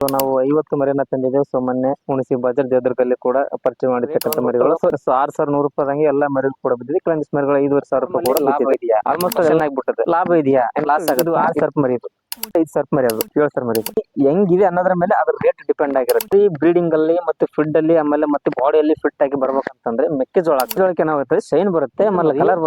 So ನಾವು ಐವತ್ತು ಮರಿನ ತಂದಿದ್ದೇವೆ. ಸೊ ಮೊನ್ನೆ ಉಣಿಸಿ ಬಜಾರ್ ದೇವದುರ್ಗಲ್ಲಿ ಕೂಡ ಪರಿಚಯ ಮಾಡಿರ್ತಕ್ಕಂಥ ಮರಿಗಳು. ಸೊ ಆರ್ ಸಾವಿರ ನೂರು ರೂಪಾಯಿ ಎಲ್ಲ ಮರಿಗಳು ಕೂಡ ಬಿದ್ದಿದೆ. ಕೆಲವೊಂದು ಮರಿಗಳು ಐದುವರೆ ಸಾವಿರ ರೂಪಾಯಿ ಕೂಡ ಲಾಭ ಇದೆಯಾ? ಆಲ್ಮೋಸ್ಟ್ ಚೆನ್ನಾಗ್ಬಿಟ್ಟದೆ ಲಾಭ ಇದೆಯಾ? ಲಾಸ್ ಆಗೋದು ಆರ್ ಸಾವಿರ ಮರಿ ಇದು. ಐದು ಸಾವಿರ ಮರಿ ಅದು, ಏಳು ಸಾವಿರ ಮರಿ. ಹೆಂಗಿದೆ ಅನ್ನೋದ್ರ ಮೇಲೆ ಅದ್ರ ರೇಟ್ ಡಿಪೆಂಡ್ ಆಗಿರುತ್ತೆ. ಈ ಬ್ರೀಡಿಂಗ್ ಅಲ್ಲಿ ಮತ್ತೆ ಫುಡ್ ಅಲ್ಲಿ ಆಮೇಲೆ ಮತ್ತೆ ಬಾಡಿಯಲ್ಲಿ ಫಿಟ್ ಆಗಿ ಬರ್ಬೇಕಂತಂದ್ರೆ ಮೆಕ್ಕೆಜೋಳ. ಜೋಳಕ್ಕೆ ಏನಾಗುತ್ತೆ? ಶೈನ್ ಬರುತ್ತೆ, ಆಮೇಲೆ ಕಲರ್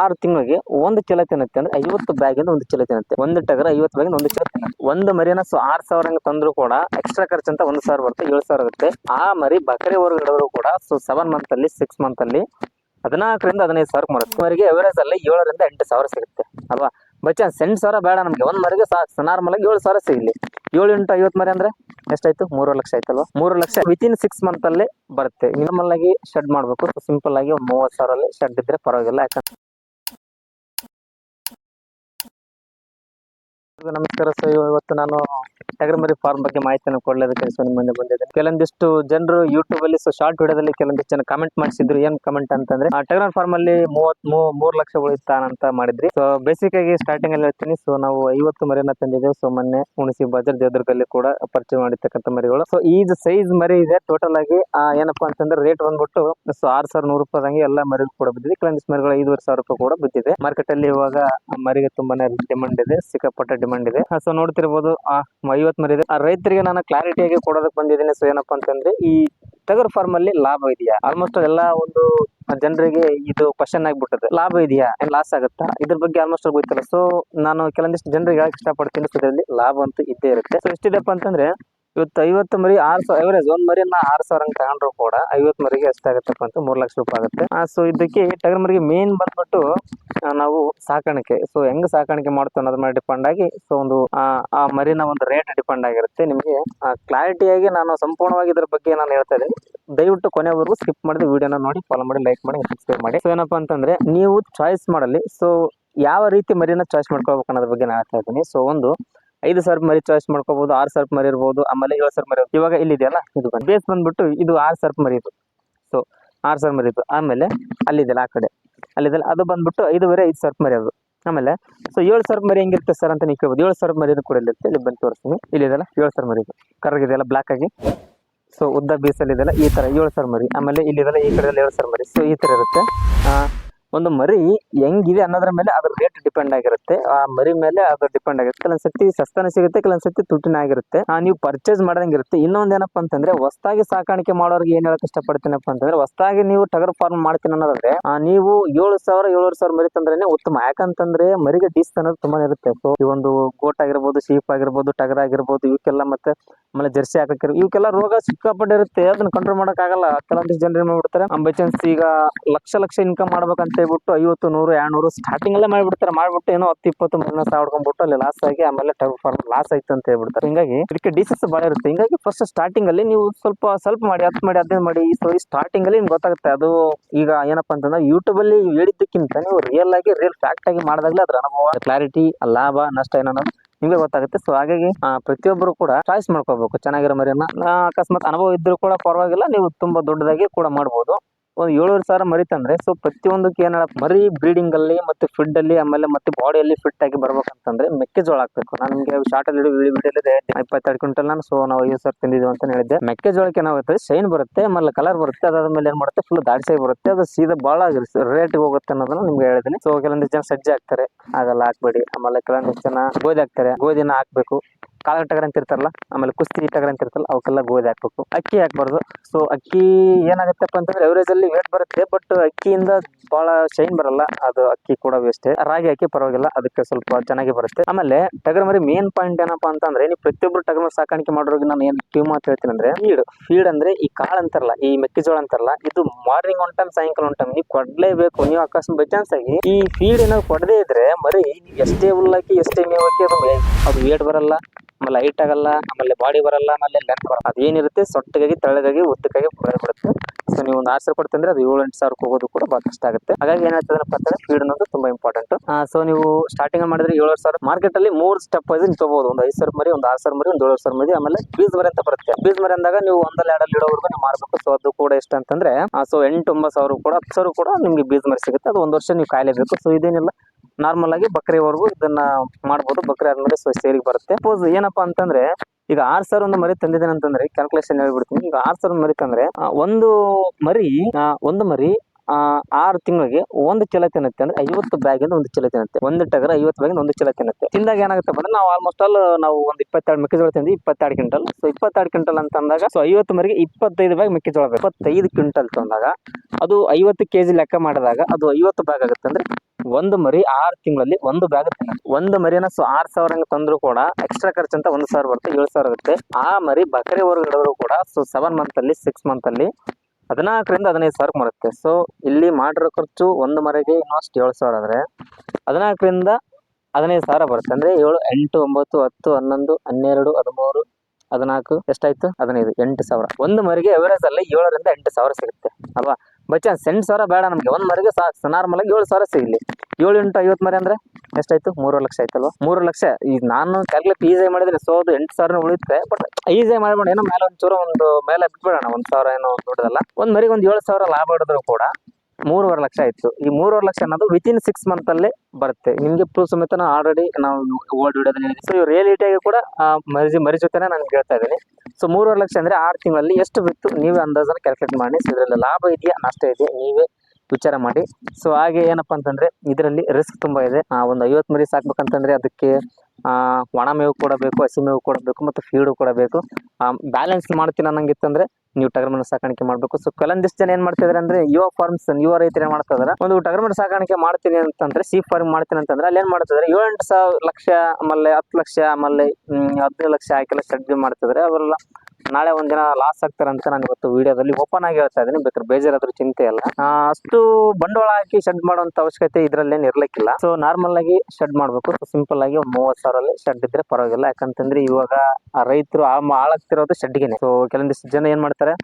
ಆರು ತಿಂಗಳಿಗೆ ಒಂದು ಚೀಲ ತಿನ್ನುತ್ತೆ ಅಂದ್ರೆ ಐವತ್ತು ಬ್ಯಾಗ್ ಇಂದ ಒಂದು ಚೀಲ ತಿನ್ನುತ್ತೆ. ಒಂದು ಟಗರ್ ಐವತ್ತು ಬ್ಯಾಗ್ ಒಂದು ಚೀಲ ತಿನ್ನುತ್ತೆ. ಒಂದು ಮರಿನ ಸೊ ಆರ್ ಸಾವಿರ ಹಂಗೆ ತಂದ್ರು ಕೂಡ ಎಕ್ಸ್ಟ್ರಾ ಖರ್ಚು ಅಂತ ಒಂದು ಸಾವಿರ ಬರುತ್ತೆ, ಏಳು ಸಾವಿರ ಆಗುತ್ತೆ ಆ ಮರಿ ಬಕರಿ ಹೊರಗಡೆ ಕೂಡ ಸೊ ಸೆವೆನ್ ಮಂತ್ ಅಲ್ಲಿ ಸಿಕ್ಸ್ ಮಂತ್ ಅಲ್ಲಿ ಹದಿನಾಲ್ಕರಿಂದ ಹದಿನೈದು ಸಾವಿರ ಮಾಡುತ್ತೆ ಅವರಿಗೆ ಎವರೇಜ್ ಅಲ್ಲಿ ಏಳರಿಂದ ಎಂಟು ಸಾವಿರ ಸಿಗುತ್ತೆ. ಅಲ್ವಾ? ಬಚ್ಚ ಎಂಟು ಸಾವಿರ ಬೇಡ ನಮಗೆ. ಒಂದು ಮರಿಗೆ ಸಾಕು. ನಾರ್ಮಲ್ ಆಗಿ ಏಳು ಸಾವಿರ ಸಿಗಲಿ. ಏಳು ಇಂಟು ಐವತ್ತು ಮರಿ ಅಂದ್ರೆ ಎಷ್ಟಾಯ್ತು? ಮೂರು ಲಕ್ಷ ಆಯ್ತಲ್ವಾ? ಮೂರು ಲಕ್ಷ ವಿತಿನ್ ಸಿಕ್ಸ್ ಮಂತ್ ಅಲ್ಲಿ ಬರುತ್ತೆ. ನಾರ್ಮಲ್ ಆಗಿ ಶೆಡ್ ಮಾಡಬೇಕು. ಸಿಂಪಲ್ ಆಗಿ ಒಂದು ಮೂವತ್ತು ಸಾವಿರಲ್ಲಿ ಶೆಡ್ ಇದ್ರೆ ಪರವಾಗಿಲ್ಲ. ಯಾಕಂದ್ರೆ ನಮಸ್ಕಾರ ಸರ್. ಇವತ್ತು ನಾನು ಟಗರ್ಮರಿ ಫಾರ್ಮ್ ಬಗ್ಗೆ ಮಾಹಿತಿಯನ್ನು ಕೊಡಲಿಕ್ಕೆ ಸೊ ನಿಮ್ಮ ಮುಂದೆ ಬಂದಿದೆ ಕೆಲವೊಂದಿಷ್ಟು ಜನರು ಯೂಟ್ಯೂಬ್ ಅಲ್ಲಿ ಶಾರ್ಟ್ ವಿಡಿಯೋದಲ್ಲಿ ಕೆಲವೊಂದಿಷ್ಟು ಜನ ಕಮೆಂಟ್ ಮಾಡಿಸಿದ್ರು. ಏನ್ ಕಮೆಂಟ್ ಅಂತಂದ್ರೆ, ಆ ಟಗರ್ ಫಾರ್ಮ್ ಅಲ್ಲಿ ಮೂವತ್ ಮೂರ್ ಲಕ್ಷ ಉಳಿತಾನ ಅಂತ ಮಾಡಿದ್ರಿ. ಸೊ ಬೇಸಿಕ್ ಆಗಿ ಸ್ಟಾರ್ಟಿಂಗ್ ಅಲ್ಲಿ ಹೇಳ್ತೀನಿ. ಸೊ ನಾವು ಐವತ್ತು ಮರಿನ ತಂದಿದ್ದೇವೆ. ಸೊ ಮೊನ್ನೆ ಉಣಿಸಿ ಬಜಾರ್ ದೇವದುರ್ಗಲ್ಲಿ ಕೂಡ ಪರ್ಚೇಸ್ ಮಾಡಿರ್ತಕ್ಕಂಥ ಮರಿಗಳು. ಸೊ ಈ ಸೈಜ್ ಮರಿ ಇದೆ. ಟೋಟಲ್ ಆಗಿ ಏನಪ್ಪಾ ಅಂತಂದ್ರೆ ರೇಟ್ ಬಂದ್ಬಿಟ್ಟು, ಸೊ, ಆರ್ ಸಾವಿರ ನೂರು ರೂಪಾಯಿದಂಗೆ ಎಲ್ಲ ಮರಿಗೂ ಕೂಡ ಬಿದ್ದಿದೆ. ಕೆಲವೊಂದಿಷ್ಟು ಮರಿಗಳು ಐದುವರೆ ಸಾವಿರ ರೂಪಾಯಿ ಕೂಡ ಬಿದ್ದಿದೆ. ಮಾರ್ಕೆಟ್ ಅಲ್ಲಿ ಇವಾಗ ಮರಿಗೆ ತುಂಬಾನೇ ಡಿಮಾಂಡ್ ಇದೆ. ಸಿಕ್ಕಾಪಟ್ಟೆ ಡಿಮಾಂಡ್ ಇದೆ. ಸೊ ನೋಡ್ತಿರ್ಬೋದು, ಆ ಐವತ್ ಮರಿ ಇದೆ ಆ ರೈತರಿಗೆ ನಾನು ಕ್ಲಾರಿಟಿಯಾಗಿ ಕೊಡೋದಕ್ಕೆ ಬಂದಿದ್ದೀನಿ. ಸೊ ಏನಪ್ಪಾ ಅಂತಂದ್ರೆ, ಈ ಟಗರ್ ಫಾರ್ಮ್ ಅಲ್ಲಿ ಲಾಭ ಇದೆಯಾ? ಆಲ್ಮೋಸ್ಟ್ ಎಲ್ಲಾ ಒಂದು ಜನರಿಗೆ ಇದು ಕ್ವಶನ್ ಆಗಿಬಿಟ್ಟದೆ. ಲಾಭ ಇದೆಯಾ? ಲಾಸ್ ಆಗುತ್ತಾ? ಇದ್ರ ಬಗ್ಗೆ ಆಲ್ಮೋಸ್ಟ್ ಗೊತ್ತಿಲ್ಲ. ಸೊ ನಾನು ಕೆಲವೊಂದಿಷ್ಟು ಜನರಿಗೆ ಹೇಳಕ್ ಇಷ್ಟಪಡ್ತೀನಿ. ಲಾಭ ಅಂತೂ ಇದ್ದೇ ಇರುತ್ತೆ. ಸೊ ಎಷ್ಟಿದೆಪ್ಪ ಅಂತಂದ್ರೆ ಇವತ್ತು ಐವತ್ತು ಮರಿ ಆರು ಸಾವಿರ ಎವರೇಜ್ ಒಂದ್ ಮರಿನ ಆರು ಸಾವಿರ ಹಂಗ್ ತಗೊಂಡ್ರು ಕೂಡ ಐವತ್ತು ಮರಿಗೆ ಎಷ್ಟಾಗತ್ತಪ್ಪ ಅಂತ ಮೂರು ಲಕ್ಷ ರೂಪಾಯಿ ಆಗುತ್ತೆ. ಸೊ ಇದಕ್ಕೆ ಟಗರ್ ಮರಿಗೆ ಮೇನ್ ಬಂದ್ಬಿಟ್ಟು ನಾವು ಸಾಕಾಣಿಕೆ. ಸೊ ಹೆಂಗ್ ಸಾಕಾಣಿಕೆ ಮಾಡ್ತೇವೆ ಅನ್ನೋದ್ರ ಮೇಲೆ ಡಿಪೆಂಡ್ ಆಗಿ ಸೊ ಒಂದು ಆ, ಆ ಮರಿನ ಒಂದು ರೇಟ್ ಡಿಪೆಂಡ್ ಆಗಿರುತ್ತೆ. ನಿಮಗೆ ಕ್ಲಾರಿಟಿಯಾಗಿ ನಾನು ಸಂಪೂರ್ಣವಾಗಿ ಇದ್ರ ಬಗ್ಗೆ ನಾನು ಹೇಳ್ತಾ ಇದ್ದೀನಿ. ದಯವಿಟ್ಟು ಕೊನೆವರೆಗೂ ಸ್ಕಿಪ್ ಮಾಡಿದ ವಿಡಿಯೋನ ನೋಡಿ ಫಾಲೋ ಮಾಡಿ ಲೈಕ್ ಮಾಡಿ ಸಬ್ಸ್ಕ್ರೈಬ್ ಮಾಡಿ. ಸೊ ಏನಪ್ಪಾ ಅಂತಂದ್ರೆ ನೀವು ಚಾಯ್ಸ್ ಮಾಡಲಿ. ಸೊ ಯಾವ ರೀತಿ ಮರಿನ ಚಾಯ್ಸ್ ಮಾಡ್ಕೊಳ್ಬೇಕು ಅನ್ನೋದ್ರ ಬಗ್ಗೆ ನಾನು ಹೇಳ್ತಾ ಇದ್ದೀನಿ. ಸೊ ಒಂದು ಐದು ಸರ್ಪ್ ಮರಿ ಚಾಯ್ಸ್ ಮಾಡ್ಕೋಬಹುದು ಆರು ಸರ್ಪ್ ಮರಿ ಇರ್ಬೋದು, ಆಮೇಲೆ ಏಳು ಸಾವಿರ ಮರಿ. ಇವಾಗ ಇಲ್ಲಿದೆಯಲ್ಲ ಇದು ಬೇಸ್ ಬಂದ್ಬಿಟ್ಟು ಇದು ಆರು ಸಾವಿರ ಮರಿ ಇದು. ಸೊ ಆರು ಸರ್ಪ್ ಮರಿ ಇದು. ಆಮೇಲೆ ಅಲ್ಲಿದೆಯಲ್ಲ, ಆ ಕಡೆ. ಅಲ್ಲಿದೆಲ್ಲ ಅದು ಬಂದ್ಬಿಟ್ಟು ಐದುವರೆ ಐದು ಸರ್ಪ್ ಮರಿ ಅದು. ಆಮೇಲೆ ಸೊ ಏಳು ಸರ್ಪ್ ಮರಿ ಹೆಂಗಿರುತ್ತೆ ಸರ್ ಅಂತ ನೀವು ಕೇಳ್ಬೋದು. ಏಳು ಸರ್ಪ್ ಮರಿ ಕೂಡ ಇಲ್ಲಿರುತ್ತೆ. ಇಲ್ಲಿ ಬಂದು ತೋರಿಸ್ತೀನಿ. ಇಲ್ಲಿದೆಯಲ್ಲ, ಏಳು ಸಾವಿರ ಮರಿ ಇದು. ಕರ್ಗಿದೆಯಲ್ಲ ಬ್ಲಾಕ್ ಆಗಿ. ಸೊ ಉದ್ದ ಬೀಸಲ್ಲಿ ಇದೆಲ್ಲ ಈ ತರ ಏಳು ಸಾವಿರ ಮರಿ. ಆಮೇಲೆ ಇಲ್ಲಿದೆಲ್ಲ ಈ ಕಡೆ ಏಳು ಸಾವಿರ ಮರಿ. ಸೊ ಈ ತರ ಇರುತ್ತೆ. ಒಂದು ಮರಿ ಹೆಂಗಿದೆ ಅನ್ನೋದ್ರ ಮೇಲೆ ಅದ್ರ ರೇಟ್ ಡಿಪೆಂಡ್ ಆಗಿರುತ್ತೆ. ಆ ಮರಿ ಮೇಲೆ ಅದು ಡಿಪೆಂಡ್ ಆಗಿರುತ್ತೆ. ಕೆಲವೊಂದ್ ಸತಿ ಸಸ್ತಾನ ಸಿಗುತ್ತೆ, ಕೆಲವೊಂದ್ ಸತಿ ತುಟ್ಟಿನ ಆಗಿರುತ್ತೆ. ನೀವು ಪರ್ಚೇಸ್ ಮಾಡ್ದಂಗೆ ಇರುತ್ತೆ. ಇನ್ನೊಂದ್ ಏನಪ್ಪಾ ಅಂತಂದ್ರೆ, ಹೊಸದಾಗಿ ಸಾಕಾಣಿಕೆ ಮಾಡೋರಿಗೆ ಏನ್ ಹೇಳಕ್ ಇಷ್ಟಪಡ್ತೀನಪ್ಪ ಅಂತಂದ್ರೆ, ಹೊಸದಾಗಿ ನೀವು ಟಗರ್ ಫಾರ್ಮ್ ಮಾಡ್ತೀನಿ ಅನ್ನೋದಾದ್ರೆ ನೀವು ಏಳು ಸಾವಿರ, ಏಳುವರೆ ಸಾವಿರ ಮರಿ ತಂದ್ರೆ ಉತ್ತಮ. ಯಾಕಂತಂದ್ರೆ ಮರಿಗೆ ಡಿಸ್ ಅನ್ನೋದು ತುಂಬಾ ಇರುತ್ತೆ. ಸೊ ಈ ಒಂದು ಗೋಟ್ ಆಗಿರ್ಬೋದು ಶೀಪ್ ಆಗಿರ್ಬೋದು, ಟಗರ್ ಆಗಿರ್ಬೋದು, ಇವಕ್ಕೆಲ್ಲ ಮತ್ತೆ ಆಮೇಲೆ ಜರ್ಸಿ ಹಾಕಿರೋ ಇವಕ್ಕೆಲ್ಲ ರೋಗ ಸಿಕ್ಕಾಪಟ್ಟೆ ಇರುತ್ತೆ ಅದನ್ನ ಕಂಟ್ರೋಲ್ ಮಾಡೋಕ್ಕಾಗಲ್ಲ. ಕೆಲವೊಂದಿಷ್ಟು ಜನರು ಮಾಡ್ಬಿಡ್ತಾರೆ ಬೈ ಚಾನ್ಸ್ ಈಗ ಲಕ್ಷ ಲಕ್ಷ ಇನ್ಕಮ್ ಮಾಡ್ಬೇಕಂತ ಹೇಳ್ಬಿಟ್ಟು ಐವತ್ತು ನೂರು, ಎರಡ್ನೂರು ಸ್ಟಾರ್ಟಿಂಗ್ ಅಲ್ಲೇ ಮಾಡ್ಬಿಡ್ತಾರೆ. ಮಾಡ್ಬಿಟ್ಟು ಏನೋ ಹತ್ತು, ಇಪ್ಪತ್ತು ಮೂರನೇ ಸಾವಿರ ಹೊಡ್ಕೊಂಡ್ಬಿಟ್ಟು ಅಲ್ಲಿ ಲಾಸ್ ಆಗಿ ಆಮೇಲೆ ಟರ್ಮ್ ಫಾರ್ಮ್ ಲಾಸ್ ಆಯ್ತು ಅಂತ ಹೇಳ್ಬಿಡ್ತಾರೆ. ಹಿಂಗಾಗಿ ಇದಕ್ಕೆ ಡಿಸೀಸ್ ಭಾಳ ಇರುತ್ತೆ. ಹಿಂಗಾಗಿ ಫಸ್ಟ್ ಸ್ಟಾರ್ಟಿಂಗ್ ಅಲ್ಲಿ ನೀವು ಸ್ವಲ್ಪ ಸ್ವಲ್ಪ ಮಾಡಿ, ಹತ್ತು ಮಾಡಿ, ಹದಿನೈದು ಮಾಡಿ, ಈ ಸ್ಟಾರ್ಟಿಂಗ್ ಅಲ್ಲಿ ನಿಮ್ಗೆ ಗೊತ್ತಾಗುತ್ತೆ. ಅದು ಈಗ ಏನಪ್ಪಾ ಅಂತಂದ್ರೆ ಯೂಟ್ಯೂಬ್ ಅಲ್ಲಿ ಹೇಳಿದ್ದಕ್ಕಿಂತ ನೀವು ರಿಯಲ್ ಆಗಿ ರಿಯಲ್ ಫ್ಯಾಕ್ಟ್ ಆಗಿ ಮಾಡಿದಾಗಲೇ ಅದ್ರ ಅನುಭವ. ಕ್ಲಾರಿಟಿ ಲಾಭ, ನಷ್ಟ ಏನನ್ನೋದು ನಿಮಗೆ ಗೊತ್ತಾಗುತ್ತೆ. ಸೊ ಹಾಗಾಗಿ ಪ್ರತಿಯೊಬ್ಬರು ಕೂಡ ಚಾಯ್ಸ್ ಮಾಡ್ಕೋಬೇಕು ಚೆನ್ನಾಗಿರೋ ಮರಿಯನ್ನ. ಅಕಸ್ಮಾತ್ ಅನುಭವ ಇದ್ರೂ ಕೂಡ ಪರವಾಗಿಲ್ಲ. ನೀವು ತುಂಬಾ ದೊಡ್ಡದಾಗಿ ಕೂಡ ಮಾಡ್ಬೋದು. ಒಂದು ಏಳುವರೆ ಸಾವಿರ ಮರಿ ತಂದ್ರೆ ಸೊ ಪ್ರತಿಯೊಂದಕ್ಕೆ ಏನ ಮರಿ ಬ್ರೀಡಿಂಗ್ ಅಲ್ಲಿ ಮತ್ತೆ ಫುಡ್ ಅಲ್ಲಿ, ಆಮೇಲೆ ಮತ್ತೆ ಬಾಡಿಯಲ್ಲಿ ಫಿಟ್ ಆಗಿ ಬರ್ಬೇಕಂತಂದ್ರೆ ಮೆಕ್ಕೆಜೋಳ ಹಾಕ್ಬೇಕು. ನಾನು ನಿಮಗೆ ಶಾರ್ಟ್ ಅಲ್ಲಿ ವಿಡಿಯೋದಲ್ಲಿ ಇಪ್ಪತ್ತೆರಡು ಕ್ವಿಂಟಲ್ ನಾನು ಸೊ ನಾವು ಐದು ಸಾವಿರ ತಿಂದಿದ್ವಿ ಅಂತ ಹೇಳಿದ್ದೆ. ಮೆಕ್ಕೆಜೋಳಕ್ಕೆ ಏನಾಗುತ್ತೆ ಶೈನ್ ಬರುತ್ತೆ, ಆಮೇಲೆ ಕಲರ್ ಬರುತ್ತೆ, ಅದಾದ್ಮೇಲೆ ಏನ್ ಮಾಡುತ್ತೆ ಫುಲ್ ದಾಡಿಸಿ ಬರುತ್ತೆ, ಅದು ಸೀದಾ ಭಾಳ ರೇಟ್ ಹೋಗುತ್ತೆ ಅನ್ನೋದನ್ನ ನಿಮ್ಗೆ ಹೇಳಿದ್ದೀನಿ. ಸೊ ಕೆಲವೊಂದಿಷ್ಟು ಜನ ಸಜ್ಜೆ ಹಾಕ್ತಾರೆ ಆಗಲ್ಲ ಹಾಕ್ಬೇಡಿ. ಆಮೇಲೆ ಕೆಲವೊಂದಿಷ್ಟು ಜನ ಗೋಧಿ ಹಾಕ್ತಾರೆ, ಗೋಧಿನ ಹಾಕ್ಬೇಕು. ಕಾಳ ಟಗರ್ ಅಂತ ಇರ್ತಾರಲ್ಲ, ಆಮೇಲೆ ಕುಸ್ತಿ ಟಗರ್ ಅಂತ ಇರ್ತಾರಲ್ಲ, ಅವಕ್ಕೆಲ್ಲ ಗೋಧಿ ಹಾಕ್ಬೇಕು. ಅಕ್ಕಿ ಹಾಕ್ಬಾರ್ದು. ಸೊ ಅಕ್ಕಿ ಏನಾಗುತ್ತಪ್ಪ ಅಂತಂದ್ರೆ ಎವರೇಜಲ್ಲಿ ವೇಟ್ ಬರುತ್ತೆ ಬಟ್ ಅಕ್ಕಿಯಿಂದ ಬಹಳ ಶೈನ್ ಬರಲ್ಲ. ಅದು ಅಕ್ಕಿ ಕೂಡ ವೇಸ್ಟ್ ರಾಗಿ ಅಕ್ಕಿ ಪರವಾಗಿಲ್ಲ, ಅದಕ್ಕೆ ಸ್ವಲ್ಪ ಚೆನ್ನಾಗಿ ಬರುತ್ತೆ. ಆಮೇಲೆ ಟಗರ್ ಮರಿ ಮೇನ್ ಪಾಯಿಂಟ್ ಏನಪ್ಪಾ ಅಂತಂದ್ರೆ, ನೀವು ಪ್ರತಿಯೊಬ್ಬರು ಟಗರ್ ಸಾಕಾಣಿಕೆ ಮಾಡೋರಿಗೆ ನಾನು ಏನು ಟ್ಯೂಮ್ ಮಾತು ಹೇಳ್ತೀನಿ ಅಂದ್ರೆ ಫೀಡ್ ಫೀಡ್ ಅಂದ್ರೆ ಈ ಕಾಳು ಅಂತಾರಲ್ಲ, ಈ ಮೆಕ್ಕೆಜೋಳ ಅಂತಾರಲ್ಲ, ಇದು ಮಾರ್ನಿಂಗ್ ಒನ್ ಟೈಮ್ ಸಾಯಂಕಾಲ ಒನ್ ಟೈಮ್ ನೀವು ಕೊಡ್ಲೇಬೇಕು. ನೀವು ಅಕಸ್ಮಾತ್ ಬೈ ಚಾನ್ಸ್ ಆಗಿ ಈ ಫೀಡ್ ಏನಾದ್ರು ಕೊಡದೇ ಇದ್ರೆ ಮರಿ ಎಷ್ಟೇ ಹುಲ್ಲಾಕಿ, ಎಷ್ಟೇ ಮೇವು ಹಾಕಿ ಅದು ಅದು ವೇಟ್ ಬರಲ್ಲ. ಆಮೇಲೆ ಹೈಟ್ ಆಗಲ್ಲ, ಆಮೇಲೆ ಬಾಡಿ ಬರಲ್ಲ, ಆಮೇಲೆ ಲೆಂತ್ ಬರಲ್ಲ. ಅದು ಏನಿರುತ್ತೆ? ಸೊಟ್ಟಗಾಗಿ, ತೆಳ್ಳಗಾಗಿ, ಉದ್ದಕ್ಕಾಗಿ ಬರುತ್ತೆ ಸೊ ನೀವು ಒಂದು ಆರು ಸಾವಿರ ಕೊಡ್ತಂದ್ರೆ ಅದು ಏಳು ಎಂಟು ಸಾವಿರಕ್ಕೆ ಹೋಗೋದು ಕೂಡ ಬಹಳ ಕಷ್ಟ ಆಗುತ್ತೆ. ಹಾಗಾಗಿ ಏನಾಗ್ತದಪ್ಪ ಅಂತಂದ್ರೆ ಸ್ಪೀಡ್ ಅನ್ನೋದು ತುಂಬಾ ಇಂಪಾರ್ಟೆಂಟ್ ಸೊ ನೀವು ಸ್ಟಾರ್ಟಿಂಗ್ ಮಾಡಿದ್ರೆ ಏಳು ಸಾವಿರ. ಮಾರ್ಕೆಟ್ ಅಲ್ಲಿ ಮೂರು ಸ್ಟೆಪ್ ವೈಸ್ ನೀವು ತಗೋಬಹುದು ಒಂದು ಐದು ಸಾವಿರ ಮರಿ, ಒಂದು ಆರು ಸಾವಿರ ಮರಿ, ಒಂದು ಏಳು ಸಾವಿರ ಮರಿ, ಆಮೇಲೆ ಬೀಸ್ ಮರಿ ಅಂತ ಬರುತ್ತೆ. ಬೀಸ್ ಮರಿ ಅಂದಾಗ ನೀವು ಒಂದಲ್ಲಿ ಎರಡಲ್ಲಿ ಇಡೋವರೆಗೂ ನೀವು ಮಾರ್ಬೇಕು. ಸೊ ಅದು ಕೂಡ ಎಷ್ಟು ಅಂತಂದ್ರೆ ಸೊ ಎಂಟು ಒಂಬತ್ತು ಸಾವಿರ ಕೂಡ, ಹತ್ತು ಸಾವಿರ ಕೂಡ ನಿಮಗೆ ಬೀಸ್ ಮರಿ ಸಿಗುತ್ತೆ. ಅದು ಒಂದು ವರ್ಷ ನೀವು ಕಾಯಲೇಬೇಕು. ಸೊ ಇದೇನಿಲ್ಲ. ನಾರ್ಮಲ್ ಆಗಿ ಬಕ್ರಿವರೆಗೂ ಇದನ್ನ ಮಾಡ್ಬೋದು. ಬಕ್ರಿ ಆದ್ಮೇಲೆ ಸೇರಿಗೆ ಬರುತ್ತೆ. ಸಪೋಸ್ ಏನಪ್ಪಾ ಅಂತಂದ್ರೆ, ಈಗ ಆರ್ ಸಾವಿರ ಒಂದು ಮರಿ ತಂದಿದ್ದೇನೆ ಅಂತಂದ್ರೆ ಕ್ಯಾಲ್ಕುಲೇಷನ್ ಹೇಳ್ಬಿಡ್ತೀನಿ. ಈಗ ಆರ್ ಸಾವಿರ ಮರಿ ತಂದ್ರೆ ಒಂದು ಮರಿ ಒಂದು ಮರಿ ಆರು ತಿಂಗಳಿಗೆ ಒಂದು ಚೀಲ ತಿನ್ನುತ್ತೆ ಅಂದ್ರೆ ಐವತ್ತು ಬ್ಯಾಗ್ ಒಂದು ಚೀಲ ತಿನ್ನುತ್ತೆ. ಒಂದು ಟಗರ ಐವತ್ತು ಬ್ಯಾಗ್ ಒಂದು ಚೀಲ ತಿನ್ನುತ್ತೆ. ತಿಂದಾಗ ಏನಾಗುತ್ತೆ ಅಂದ್ರೆ ನಾವು ಆಲ್ಮೋಸ್ಟ್ ಆಲ್ ನಾವು ಒಂದು ಇಪ್ಪತ್ತೆರಡು ಮೆಕ್ಕೆಜೋಳ ತಂದಿ ಇಪ್ಪತ್ತೆರಡು ಕ್ವಿಂಟಲ್. ಸೊ ಇಪ್ಪತ್ತೆರಡು ಕ್ವಿಂಟಲ್ ಅಂತ ಅಂದಾಗ ಸೊ ಐವತ್ತು ಮರಿಗೆ ಇಪ್ಪತ್ತೈದು ಬ್ಯಾಗ್ ಮೆಕ್ಕೆಜೋಳ ಇಪ್ಪತ್ತೈದು ಕ್ವಿಂಟಲ್ ತಂದಾಗ, ಅದು ಐವತ್ತು ಕೆಜಿ ಲೆಕ್ಕ ಮಾಡಿದಾಗ, ಅದು ಐವತ್ತು ಬ್ಯಾಗ್ ಆಗುತ್ತೆ ಅಂದ್ರೆ ಒಂದು ಮರಿ ಆರು ತಿಂಗಳಲ್ಲಿ ಒಂದು ಬ್ಯಾಗ್ ತಿನ್ನುತ್ತೆ ಒಂದು ಮರಿನ ಸೊ ಆರ್ ಸಾವಿರ ಹಂಗೆ ತಂದ್ರು ಕೂಡ ಎಕ್ಸ್ಟ್ರಾ ಖರ್ಚು ಅಂತ ಒಂದು ಸಾವಿರ ಬರುತ್ತೆ, ಏಳು ಸಾವಿರ ಆಗುತ್ತೆ ಆ ಮರಿ ಬಕರಿ ಹೊರಗಡೆ ಕೂಡ ಸೊ ಸೆವೆನ್ ಮಂತ್ ಅಲ್ಲಿ ಸಿಕ್ಸ್ ಮಂತ್ ಅಲ್ಲಿ ಹದಿನಾಲ್ಕರಿಂದ ಹದಿನೈದು ಸಾವಿರ ಬರುತ್ತೆ ಸೊ ಇಲ್ಲಿ ಮಾಡಿರೋ ಖರ್ಚು ಒಂದು ಮರಿಗೆ ಇನ್ವೆಸ್ಟ್ ಏಳು ಸಾವಿರ ಆದರೆ ಹದಿನಾಲ್ಕರಿಂದ ಹದಿನೈದು ಸಾವಿರ ಬರುತ್ತೆ. ಅಂದ್ರೆ ಏಳು, ಎಂಟು, ಒಂಬತ್ತು, ಹತ್ತು, ಹನ್ನೊಂದು, ಹನ್ನೆರಡು, ಹದಿಮೂರು, ಹದಿನಾಲ್ಕು, ಎಷ್ಟಾಯ್ತು? ಹದಿನೈದು, ಎಂಟು ಸಾವಿರ. ಒಂದು ಮರಿಗೆ ಎವರೇಜ್ ಅಲ್ಲಿ ಏಳರಿಂದ ಎಂಟು ಸಾವಿರ ಸಿಗುತ್ತೆ. ಅಲ್ವಾ? ಚಾನ್ಸ್ ಎಂಟು ಸಾವಿರ ಬೇಡ ನಮಗೆ. ಒಂದು ಮರಿಗೆ ಸಾಕು. ನಾರ್ಮಲ್ ಆಗಿ ಏಳು ಸಾವಿರ ಸಿಗಲಿ. ಏಳು ಇಂಟು ಐವತ್ತು ಮರಿ ಅಂದರೆ ಎಷ್ಟಾಯ್ತು? ಮೂರು ಲಕ್ಷ ಆಯ್ತಲ್ವಾ? ಮೂರು ಲಕ್ಷ. ಈಗ ನಾನು ಕ್ಯಾಲ್ಕುಲೇಟ್ ಈಸಿ ಮಾಡಿದ್ರೆ ಸೊ ಅದು ಎಂಟು ಸಾವಿರ ಉಳಿಯುತ್ತೆ. ಬಟ್ ಈಸಿ ಮಾಡ್ಬೇಡ ಏನೋ ಮೇಲೆ ಒಂಚೂರು ಒಂದು ಮೇಲೆ ಬಿಟ್ಬಿಡೋಣ. ಒಂದು ಸಾವಿರ ಏನೋ ದೊಡ್ಡದಲ್ಲ. ಒಂದು ಮರಿಗೆ ಒಂದು ಏಳು ಸಾವಿರ ಲಾಭ ಹಿಡಿದ್ರು ಕೂಡ ಮೂರುವರೆ ಲಕ್ಷ ಆಯ್ತು. ಈ ಮೂರುವರೆ ಲಕ್ಷ ಅನ್ನೋದು ವಿತಿನ್ ಸಿಕ್ಸ್ ಮಂತ್ ಅಲ್ಲೇ ಬರುತ್ತೆ. ನಿಮಗೆ ಪ್ರೂಫ್ ಸಮೇತ ಆಲ್ರೆಡಿ ನಾವು ಓಲ್ಡ್ ವಿಡಿಯೋದಲ್ಲಿ ಸೊ ರಿಯಾಲಿಟಿಯಾಗಿ ಕೂಡ ಮರಿಜಿ ಮರಿ ಜೊತೆನೇ ನಾನು ಹೇಳ್ತಾ ಇದ್ದೀನಿ. ಸೊ ಮೂರುವರೆ ಲಕ್ಷ ಅಂದ್ರೆ ಆರು ತಿಂಗಳಲ್ಲಿ ಎಷ್ಟು ಬಿತ್ತು ನೀವೇ ಅಂದಾಜನ್ನು ಕ್ಯಾಲ್ಕುಲೇಟ್ ಮಾಡಿ. ಸೊ ಇದರಲ್ಲಿ ಲಾಭ ಇದೆಯಾ? ನಷ್ಟ ಇದೆಯಾ? ನೀವೇ ವಿಚಾರ ಮಾಡಿ. ಸೊ ಹಾಗೆ ಏನಪ್ಪ ಅಂತಂದ್ರೆ ಇದರಲ್ಲಿ ರಿಸ್ಕ್ ತುಂಬ ಇದೆ. ಆ, ಒಂದು ಐವತ್ತು ಮರಿ ಸಾಕ್ಬೇಕಂತಂದರೆ ಅದಕ್ಕೆ ಒಣ ಮೇವು ಕೊಡಬೇಕು ಹಸಿ ಮೇವು ಕೊಡಬೇಕು ಮತ್ತು ಫೀಡು ಕೊಡಬೇಕು ಬ್ಯಾಲೆನ್ಸ್ ಮಾಡ್ತೀನಿ ಅನ್ನಂಗಿತ್ತಂದ್ರೆ ನೀವು ಟಗರ್ಮನ ಸಾಕಾಣಿಕೆ ಮಾಡಬೇಕು. ಸೊ ಕೆಲವೊಂದಿಷ್ಟು ಜನ ಏನು ಮಾಡ್ತಿದಾರೆ ಅಂದ್ರೆ ಯುವ ಫಾರ್ಮ್ಸ್ ಯುವ ರೈತರು ಏನ್ ಮಾಡ್ತಾ ಇದಾರೆ ಒಂದು ಟಗರ್ಮನ ಸಾಕಾಣಿಕೆ ಮಾಡ್ತೀನಿ ಅಂತಂದ್ರೆ ಸಿ ಫಾರ್ಮ್ ಮಾಡ್ತೀನಿ ಅಂತಂದ್ರೆ ಅಲ್ಲಿ ಏನು ಮಾಡ್ತಿದ್ದಾರೆ ಏಳು ಎಂಟು ಸಾವಿರ ಲಕ್ಷ, ಆಮೇಲೆ ಹತ್ತು ಲಕ್ಷ, ಆಮೇಲೆ ಹದಿನೈದು ಲಕ್ಷ ಹಾಕೆಲ್ಲ ಸಡ್ಜಿ ಮಾಡ್ತಿದಾರೆ. ಅವರೆಲ್ಲ ನಾಳೆ ಒಂದಿನ ಲಾಸ್ ಆಗ್ತಾರಂತ ನಾನು ಇವತ್ತು ವಿಡಿಯೋದಲ್ಲಿ ಓಪನ್ ಆಗಿ ಹೇಳ್ತಾ ಇದ್ದೀನಿ. ಬೇಕಾದ್ರೆ ಬೇಜಾರಾದ್ರೂ ಚಿಂತೆ ಇಲ್ಲ. ಅಷ್ಟು ಬಂಡವಾಳ ಹಾಕಿ ಶೆಡ್ ಮಾಡುವಂತ ಅವಶ್ಯಕತೆ ಇದ್ರಲ್ಲೇನು ಇರ್ಲಿಕ್ಕಿಲ್ಲ. ಸೊ ನಾರ್ಮಲ್ ಆಗಿ ಶೆಡ್ ಮಾಡಬೇಕು. ಸಿಂಪಲ್ ಆಗಿ ಒಂದು ಮೂವತ್ತು ಸಾವಿರಲ್ಲಿ ಶೆಡ್ ಇದ್ರೆ ಪರವಾಗಿಲ್ಲ. ಯಾಕಂತಂದ್ರೆ ಇವಾಗ ರೈತರು ಹಾಳಾಗ್ತಿರೋದು ಶೆಡ್ಗೆನೆ ಸೊ ಕೆಲವೊಂದಿಷ್ಟು ಜನ ಏನ್ ಮಾಡ್ತಾರೆ?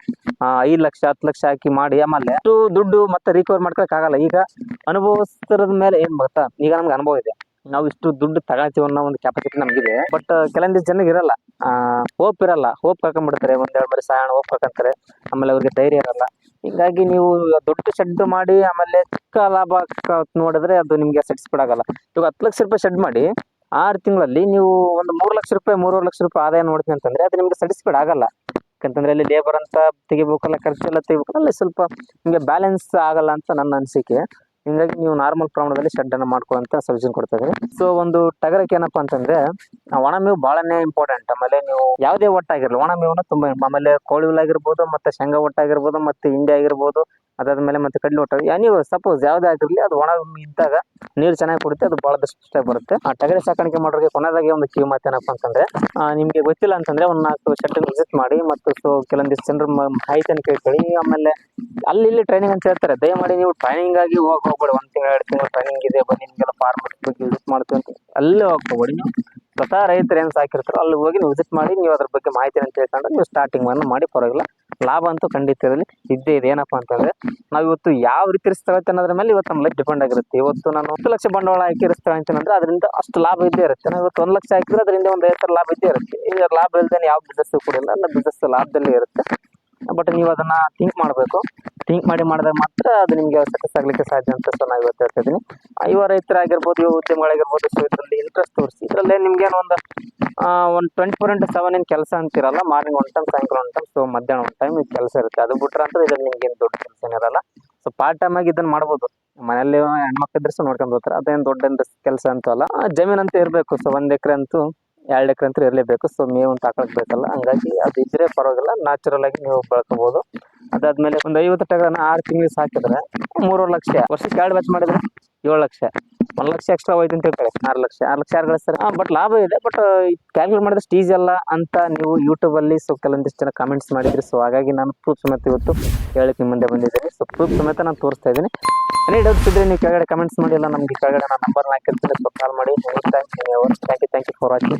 ಐದ್ ಲಕ್ಷ, ಹತ್ತು ಲಕ್ಷ ಹಾಕಿ ಮಾಡಿ ಆಮೇಲೆ ಅಷ್ಟು ದುಡ್ಡು ಮತ್ತೆ ರಿಕವರ್ ಮಾಡ್ಕೊಳಕ್ ಆಗಲ್ಲ. ಈಗ ಅನುಭವಿಸ್ತಿರೋದ್ ಮೇಲೆ ಏನ್ ಗೊತ್ತಾ? ಈಗ ನಮ್ಗೆ ಅನುಭವ ಇದೆ. ನಾವು ಇಷ್ಟು ದುಡ್ಡು ತಗೊಳ್ತೀವಿ ಅನ್ನೋ ಒಂದು ಕೆಪಾಸಿಟಿ ನಮಗಿದೆ. ಬಟ್ ಕೆಲವೊಂದಿಷ್ಟು ಜನಕ್ಕೆ ಇರಲ್ಲ. ಹೋಪ್ ಇರಲ್ಲ. ಹೋಪ್ ಕಳ್ಕೊಂಡ್ಬಿಡ್ತಾರೆ ಒಂದೆರಡು ಬರೀ ಸಾಯಣ ಹೋಪ್ ಹಾಕಂತಾರೆ ಆಮೇಲೆ ಅವ್ರಿಗೆ ಧೈರ್ಯ ಇರಲ್ಲ. ಹಿಂಗಾಗಿ ನೀವು ದೊಡ್ಡ ಶೆಡ್ ಮಾಡಿ, ಆಮೇಲೆ ಚಿಕ್ಕ ಲಾಭ ನೋಡಿದ್ರೆ ಅದು ನಿಮಗೆ ಸ್ಯಾಟಿಸ್ಫೈಡ್ ಆಗಲ್ಲ. ಇವಾಗ ಹತ್ತು ಲಕ್ಷ ರೂಪಾಯಿ ಶೆಡ್ ಮಾಡಿ, ಆರು ತಿಂಗಳಲ್ಲಿ ನೀವು ಒಂದು ಮೂರು ಲಕ್ಷ ರೂಪಾಯಿ, ಮೂರುವರೆ ಲಕ್ಷ ರೂಪಾಯಿ ಆದಾಯ ನೋಡ್ತೀನಿ ಅಂತಂದ್ರೆ ಅದು ನಿಮಗೆ ಸ್ಯಾಟಿಸ್ಫೈಡ್ ಆಗಲ್ಲ. ಯಾಕಂತಂದ್ರೆ ಅಲ್ಲಿ ಲೇಬರ್ ಅಂತ ತೆಗಿಬೇಕಲ್ಲ ಖರ್ಚು ಎಲ್ಲ ತೆಗಿಬೇಕಲ್ಲ, ಅಲ್ಲಿ ಸ್ವಲ್ಪ ನಿಮಗೆ ಬ್ಯಾಲೆನ್ಸ್ ಆಗಲ್ಲ ಅಂತ ನನ್ನ ಅನಿಸಿಕೆ. ಹಿಂಗಾಗಿ ನೀವು ನಾರ್ಮಲ್ ಪ್ರಮಾಣದಲ್ಲಿ ಶೆಡ್ ಅನ್ನ ಮಾಡ್ಕೊಳ್ಳುವಂತ ಸಜೆಷನ್ ಕೊಡ್ತಾ ಇದ್ದೀನಿ ಸೊ ಒಂದು ಟಗರಕ್ಕೆ ಏನಪ್ಪಾ ಅಂತಂದ್ರೆ ಒಣ ಮೇವು ಬಹಳನೇ ಇಂಪಾರ್ಟೆಂಟ್ ಆಮೇಲೆ ನೀವು ಯಾವುದೇ ಒಟ್ಟಾಗಿರಲಿ, ಒಣ ಮೇವನ್ನ ತುಂಬಾ, ಆಮೇಲೆ ಕೋಳಿ ಹುಲ್ಲಾಗಿರ್ಬೋದು, ಮತ್ತೆ ಶೇಂಗಾ ಒಟ್ಟಾಗಿರ್ಬೋದು, ಮತ್ತೆ ಹಿಂಡಿ ಆಗಿರ್ಬೋದು ಅದಾದ್ಮೇಲೆ ಮತ್ತೆ ಕಡ್ಲೆ ಹೊಟ್ಟೆ ನೀವು ಸಪೋಸ್ ಯಾವುದೇ ಆಗಿರಲಿ ಅದು ಒಣ ಇದ್ದಾಗ ನೀರು ಚೆನ್ನಾಗಿ ಕೊಡುತ್ತೆ ಅದು ಬಹಳ ಬೆಸ್ಟ್ ಬರುತ್ತೆ. ಆ ಟಗರಿ ಸಾಕಾಣಿಕೆ ಮಾಡೋರಿಗೆ ಕೊನೆಯದಾಗಿ ಒಂದು ಕಿವಿ ಮಾತೇನಪ್ಪ ಅಂತಂದ್ರೆ ನಿಮಗೆ ಗೊತ್ತಿಲ್ಲ ಅಂತಂದ್ರೆ ಒಂದು ನಾಲ್ಕು ಶೆಡ್ ವಿಸಿಟ್ ಮಾಡಿ ಮತ್ತು ಸೊ ಕೆಲವೊಂದಿಷ್ಟು ಜನರ ಮಾಹಿತಿಯನ್ನು ಕೇಳ್ಕೊಳ್ಳಿ. ಆಮೇಲೆ ಅಲ್ಲಿ ಇಲ್ಲಿ ಟ್ರೈನಿಂಗ್ ಅಂತ ಹೇಳ್ತಾರೆ. ದಯಮಾಡಿ ನೀವು ಟ್ರೈನಿಂಗ್ ಆಗಿ ಹೋಗಿ, ಹೋಗ್ಬೇಡಿ. ಒಂದು ತಿಂಗಳು, ಎರಡು ತಿಂಗಳು ಟ್ರೈನಿಂಗ್ ಇದೆ, ಬನ್ನಿ, ನಿಮಗೆಲ್ಲ ಫಾರ್ಮ್ ಬಗ್ಗೆ ವಿಸಿಟ್ ಮಾಡ್ತೀವಿ ಅಂತ. ಅಲ್ಲೇ ಹೋಗ್ಕೋಬೇಡಿ ನೀವು. ಸ್ವತಃ ರೈತರು ಏನು ಸಾಕಿರ್ತಾರೋ, ಅಲ್ಲಿ ಹೋಗಿ ನೀವು ವಿಸಿಟ್ ಮಾಡಿ, ನೀವು ಅದ್ರ ಬಗ್ಗೆ ಮಾಹಿತಿ ಅಂತ ತಿಳ್ಕೊಂಡು ನೀವು ಸ್ಟಾರ್ಟಿಂಗ್ ಮಾಡಿ, ಪರವಾಗಿಲ್ಲ. ಲಾಭ ಅಂತೂ ಖಂಡಿತ ಇರಲಿ ಇದ್ದೇ ಇದೆ. ಏನಪ್ಪ ಅಂತಂದ್ರೆ, ನಾವು ಇವತ್ತು ಯಾವ ರೀತಿ ಇರಿಸ್ತೇವೆ ಅನ್ನೋದ್ರ ಮೇಲೆ ಇವತ್ತು ನಮ್ಮ ಲೈಫ್ ಡಿಪೆಂಡ್ ಆಗಿರುತ್ತೆ. ಇವತ್ತು ನಾನು ಹತ್ತು ಲಕ್ಷ ಬಂಡವಾಳ ಹಾಕಿ ಇರಿಸ್ತೇವೆ ಅಂತಂದ್ರೆ ಅದರಿಂದ ಅಷ್ಟು ಲಾಭ ಇದ್ದೇ ಇರುತ್ತೆ. ನಾವು ಇವತ್ತು ಒಂದು ಲಕ್ಷ ಹಾಕಿದ್ರೆ ಅದರಿಂದ ಒಂದು ಐವತ್ತರ ಲಾಭ ಇದ್ದೇ ಇರುತ್ತೆ. ಈಗ ಲಾಭ ಇಲ್ದೇನೆ ಯಾವ ಬಿಸ್ನೆಸ್ ಕೂಡ ಇಲ್ಲ. ಬಿಸ್ನೆಸ್ ಲಾಭದಲ್ಲಿ ಇರುತ್ತೆ. ಬಟ್ ನೀವು ಅದನ್ನ ಥಿಂಕ್ ಮಾಡಬೇಕು. ಥಿಂಕ್ ಮಾಡಿ ಮಾಡಿದಾಗ ಮಾತ್ರ ಅದು ನಿಮಗೆ ಸಕ್ಸಸ್ ಆಗ್ಲಿಕ್ಕೆ ಸಾಧ್ಯ ಅಂತ ಸೊ ನಾವು ಇವತ್ತು ಹೇಳ್ತಾ ಯುವ ರೈತರಾಗಿರ್ಬೋದು, ಯುವ ಉದ್ಯಮಗಳಾಗಿರ್ಬೋದು ಸೊ ಇದರಲ್ಲಿ ಇಂಟ್ರೆಸ್ಟ್ ತೋರಿಸಿ. ಇದರಲ್ಲೇ ನಿಮ್ಗೆ ಒಂದು ಒಂದು ಟ್ವೆಂಟಿ ಫೋರ್ ಇಂಟು ಸೆವೆನ್ ಏನು ಕೆಲಸ ಅಂತಿರಲ್ಲ ಮಾರ್ನಿಂಗ್ ಒನ್ ಟೈಮ್ ಸಾಯಂಕಾಲ ಒನ್ ಟೈಮ್ ಸೊ ಮಧ್ಯಾಹ್ನ ಒನ್ ಟೈಮ್ ಕೆಲಸ ಇರುತ್ತೆ. ಅದು ಬಿಟ್ರೆ ಅಂತ ಇದ್ರಲ್ಲಿ ನಿಮ್ಗೆ ಏನು ದೊಡ್ಡ ಕೆಲಸ ಏನಿರಲ್ಲ ಸೊ ಪಾರ್ಟ್ ಟೈಮ್ ಆಗಿ ಇದನ್ನ ಮಾಡ್ಬೋದು. ಮನೆಯಲ್ಲಿ ಹೆಣ್ಮಕ್ಳು ಇದ್ರೆ ಸಹ ನೋಡ್ಕೊಂಡು ಹೋಗ್ತಾರೆ. ಅದೇನು ದೊಡ್ಡ ಕೆಲಸ ಅಂತೂ ಅಲ್ಲ. ಜಮೀನ್ ಅಂತ ಇರಬೇಕು. ಸೊ ಒಂದು ಎಕರೆ ಅಂತೂ ಎರಡು ಎಕರೆ ಅಂತೂ ಇರಲೇಬೇಕು ಸೊ ಮೇವು ಅಂತ ಹಾಕೋಕೆ ಬೇಕಲ್ಲ. ಹಂಗಾಗಿ ಅದು ಇದ್ರೆ ಪರವಾಗಿಲ್ಲ ನ್ಯಾಚುರಲ್ ಆಗಿ ನೀವು ಬೆಳ್ಕೋಬಹುದು ಅದಾದಮೇಲೆ ಒಂದು ಐವತ್ತು ಟಗರನ್ನ ಆರು ತಿಂಗಳಿಗೆ ಸಾಕಿದ್ರೆ ಮೂರುವರೆ ಲಕ್ಷ, ವರ್ಷಕ್ಕೆ ಎರಡು ಬ್ಯಾಚ್ ಮಾಡಿದ್ರೆ ಏಳು ಲಕ್ಷ. ಒಂದು ಲಕ್ಷ ಎಕ್ಸ್ಟ್ರಾ ಹೋಯ್ತು ಅಂತ ಹೇಳ್ತಾರೆ. ಆರು ಲಕ್ಷ ಆರು ಲಕ್ಷ ಯಾರು ಗಳಿಸ್ತಾರೆ? ಬಟ್ ಲಾಭ ಇದೆ ಬಟ್ ಕ್ಯಾಲ್ಕುಲೇಟ್ ಮಾಡಿದಷ್ಟು ಈಸಿ ಅಲ್ಲ ಅಂತ ನೀವು ಯೂಟ್ಯೂಬಲ್ಲಿ ಸೊ ಕೆಲವೊಂದಿಷ್ಟು ಜನ ಕಾಮೆಂಟ್ಸ್ ಮಾಡಿದ್ರಿ. ಸೊ ಹಾಗಾಗಿ ನಾನು ಪ್ರೂಫ್ ಸಮೇತ ಇವತ್ತು ಹೇಳಕ್ಕೆ ನಿಮ್ಮ ಮುಂದೆ ಬಂದಿದ್ದೀನಿ. ಸೊ ಪ್ರೂಫ್ ಸಮೇತ ನಾನು ತೋರಿಸ್ತಾ ಇದ್ದೀನಿ. ಏನೇ ಡೌಟ್ಸ್ ಇದ್ರೆ ನೀವು ಕೆಳಗಡೆ ಕಮೆಂಟ್ಸ್ ಮಾಡಿಲ್ಲ ನಮಗೆ ಕೆಳಗಡೆ ನಾನು ನಂಬರ್ನ ಹಾಕಿರ್ತೀನಿ. ಸೊ ಕಾಲ್ ಮಾಡಿ. Thank you thank you for watching